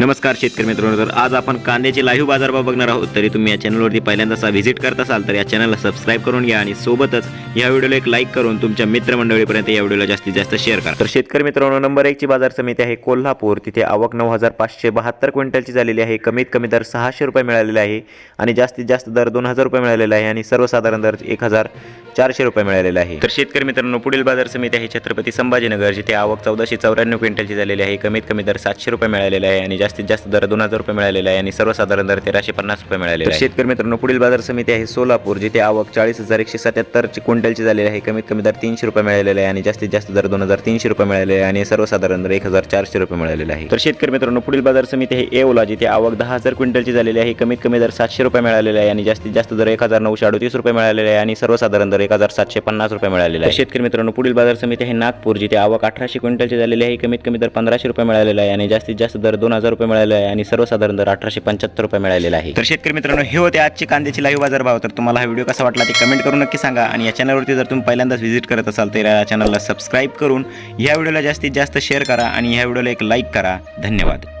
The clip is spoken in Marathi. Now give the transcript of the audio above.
नमस्कार शेतकरी मित्रांनो तर आज आपण कांद्याचे लाईव्ह बाजारभाव बघणार आहोत. तरी तुम्ही या चॅनलवरती पहिल्यांदा व्हिजिट करत असाल तर या चॅनलला सबस्क्राईब करून घ्या आणि सोबतच या व्हिडिओला एक लाईक करून तुमच्या मित्रमंडळीपर्यंत या व्हिडिओला जास्तीत जास्त शेअर करा. तर शेतकरी मित्रांनो नंबर एकची बाजार समिती आहे कोल्हापूर. तिथे आवक नऊ हजार पाचशे बहात्तर क्विंटलची झालेली आहे. कमीत कमी दर सहाशे रुपये मिळालेला आहे आणि जास्तीत जास्त दर दोन हजार रुपये मिळालेला आहे आणि सर्वसाधारण दर एक हजार चारशे रुपये मिळालेला आहे. तर शेतकरी मित्रांनो पुढील बाजार समिती आहे छत्रपती संभाजीनगर जिथे आवक चौदाशे चौऱ्याण्णव क्विंटलची झालेली आहे. कमीत कमी दर सातशे रुपये मिळालेला आहे आणि जास्तीत जास्त दर दोन हजार रुपये मिळालेला आहे आणि सर्वसाधारण दर तेराशे पन्नास रुपये मिळालेला आहे. शेतकरी मित्रांनो पुढील बाजार समिती आहे सोलापूर जिथे आवक चाळीस हजार एकशे सत्याहत्तर क्विंटलची झालेली आहे. कमीत कमी दर तीनशे रुपये मिळालेला आहे आणि जास्तीत जास्त दर दोन हजार तीनशे रुपये मिळालेले आहे आणि सर्वसाधारण दर एक हजार चारशे रुपये मिळालेला आहे. तर शेतकरी मित्रांनो पुढील बाजार समिती आहे येवला जिथे आवक दहा हजार क्विंटलची झालेली आहे. कमीत कमी दर सातशे रुपये मिळालेला आहे आणि जास्तीत जास्त दर एक हजार नऊशे अडतीस रुपये मिळालेले आहे आणि सर्वसाधारण दर एक हजार सातशे पन्नास रुपये मिळालेला आहे. शेतकरी मित्रांनो पुढील बाजार समिती आहे नागपूर जिथे आवक अठराशे क्विंटलची झालेली आहे. कमीत कमी दर पंधराशे रुपये मिळालेला आहे आणि जास्तीत जास्त दर दोन हजार रुपये मिळालेला आहे आणि सर्वसाधारण दर अठराशे पंच्याहत्तर रुपये मिळालेला आहे. तर शेतकरी मित्रांनो हे होते आजचे कांद्याचे लाईव्ह बाजार भाव. तर तुम्हाला हा व्हिडिओ कसा वाटला ते कमेंट करून नक्की सांगा. आणि या चॅनलवरती जर तुम्ही पहिल्यांदाच व्हिजिट करत असाल तर या चॅनलला सबस्क्राईब करून या व्हिडिओला जास्तीत जास्त शेअर करा आणि ह्या व्हिडिओला एक लाईक करा. धन्यवाद.